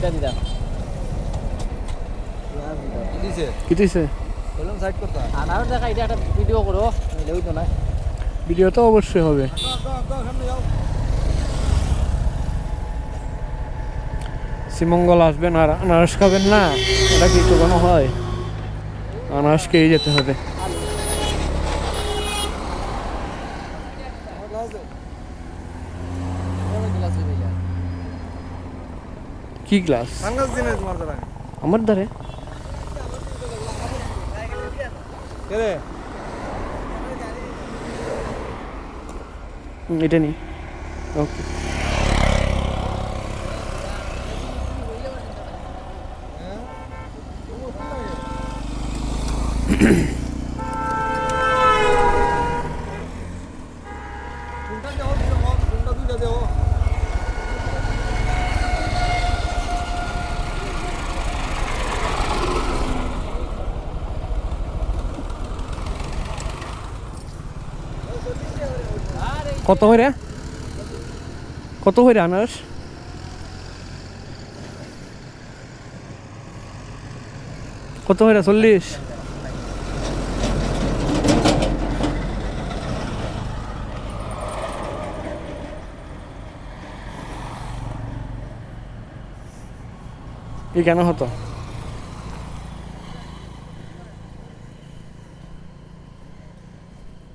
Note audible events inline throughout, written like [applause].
এটা দিদা। ভিডিও তো ভিডিও তো অবশ্যই হবে। শ্রীমঙ্গল আসবেন আর আনারস খাবেন না? এটা কি কোনো হয়? আনারস খেয়ে যেতে হবে। কি গ্লাস সানগ্লাস দিনে তোমার দ্বারা আমার ধারে কে রে হুম, এটা নি ওকে কোনটা দেও কোনটা দুইটা দেও কত হইরে? কত হইরে আনারস? কত হইরে? চল্লিশ। কি কেন হতো?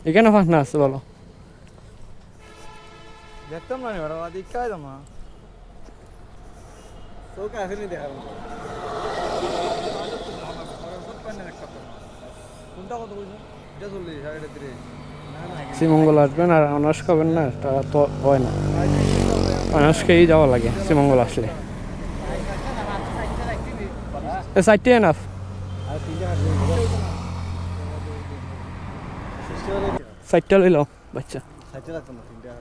এখানে ফাঁক না আছে বলো? দেখতাম না ম্যাডাম আদি কাই দাম না চৌকা আসেনি দেখার মতো কোনটা কত বলছো এটা চল্লিশ আর তিরিশ শ্রীমঙ্গল আসবেন আর অনার্স খাবেন না তা তো হয় না অনার্স খেয়েই যাওয়া লাগে শ্রীমঙ্গল আসলে সাইডটি এনাফ আর তিনটা হাত লই লও বাচ্চা সাইডে রাখতাম না তিনটা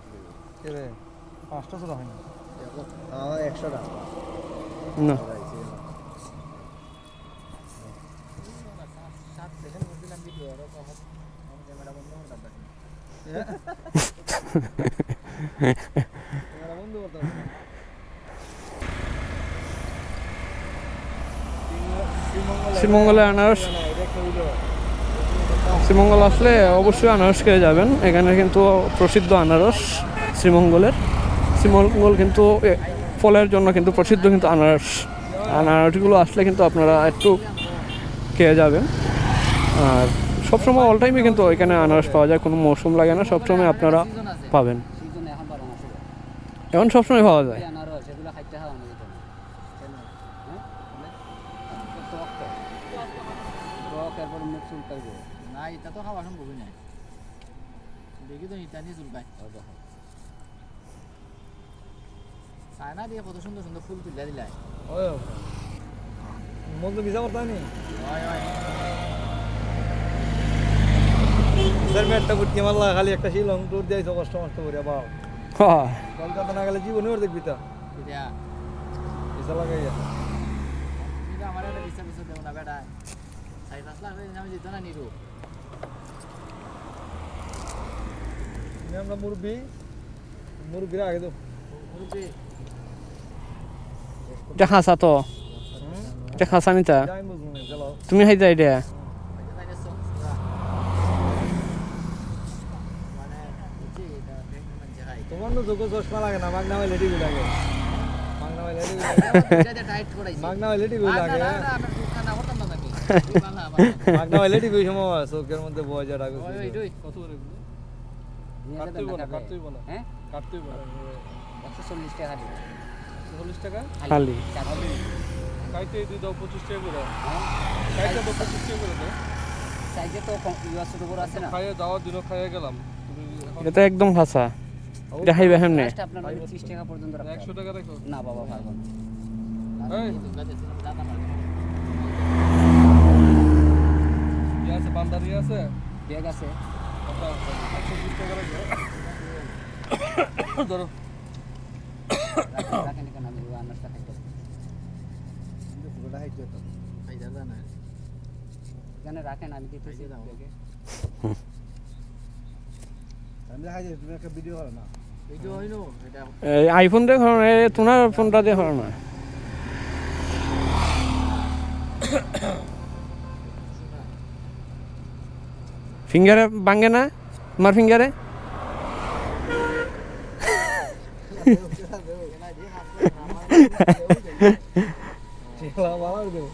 পাঁচটা হয় না। শ্রীমঙ্গলে আনারস। শ্রীমঙ্গল আসলে অবশ্যই আনারস খেয়ে যাবেন। এখানে কিন্তু প্রসিদ্ধ আনারস। শ্রীমঙ্গলের। শ্রীমঙ্গল কিন্তু ফলের জন্য কিন্তু প্রসিদ্ধ কিন্তু আনারস। আনারসগুলো আসলে কিন্তু আপনারা একটু খেয়ে যাবেন। আর সবসময় অল টাইমে কিন্তু এখানে আনারস পাওয়া যায়, কোনো মৌসুম লাগে না, সবসময় আপনারা পাবেন। এখন সবসময় পাওয়া যায়। এটা তো খাওয়া সম্ভবই নাই। দেখি তো নিয়ে চায়না দিয়ে কত সুন্দর সুন্দর ফুল তুলে দিলাই ওই মজদু ভিসা করতে নি স্যার মেটটা ফুটকি মারলা খালি একটা সেই লং ট্যুর কষ্ট মষ্ট করে বাও হ্যাঁ। কলকাতা না গেলে জীবনে ওর দেখবি তা। ভিসা তো আমার একটা দেবো না বেটা। চারি পাঁচ লাখ আমি যেত না নিরু। আমরা মুরব্বি মুরব্বিরা আগে তো মুরব্বী। এটা খাসা তো এটা খাসা নিতা তুমি খাইতা এটা। মানে তোমার তো যোগ্য চশমা লাগে না মাগনা লেডি লাগে। মাগনা লেডি মাগনা লাগে। মাগনা লেডি কই সময় চোখের মধ্যে বয় যা। কত করে কাটতেই কাটতেই হ্যাঁ? টাকা দিবে টাকা? খালি। কাইতে দাও পঁচিশ টাকা করে। দাও পঁচিশ টাকা করে দাও সাইজে তো ছোট বড় আছে না? খাইয়ে দাওয়ার দিনও খাইয়ে গেলাম। এটা একদম খাসা। এটা খাইবে হেমনে। আপনার নয় ত্রিশ টাকা পর্যন্ত একশো টাকা রাখো। না বাবা পারব না এই। ইয়ে আছে? বান্দারি আছে? ব্যাগ আছে। আচ্ছা, টাকা রাখো। ধরো। একটা খাইতে কিন্তু পুরোটা খাইতে তো খাইতে জানা এখানে রাখেন আমি দিতেছি আমি দেখাই তুমি একটা ভিডিও করো এই আইফোন দেখো তোমার ফোনটা দেখো না ফিঙ্গারে ভাঙে না তোমার ফিঙ্গারে [laughs] ভালো দেবো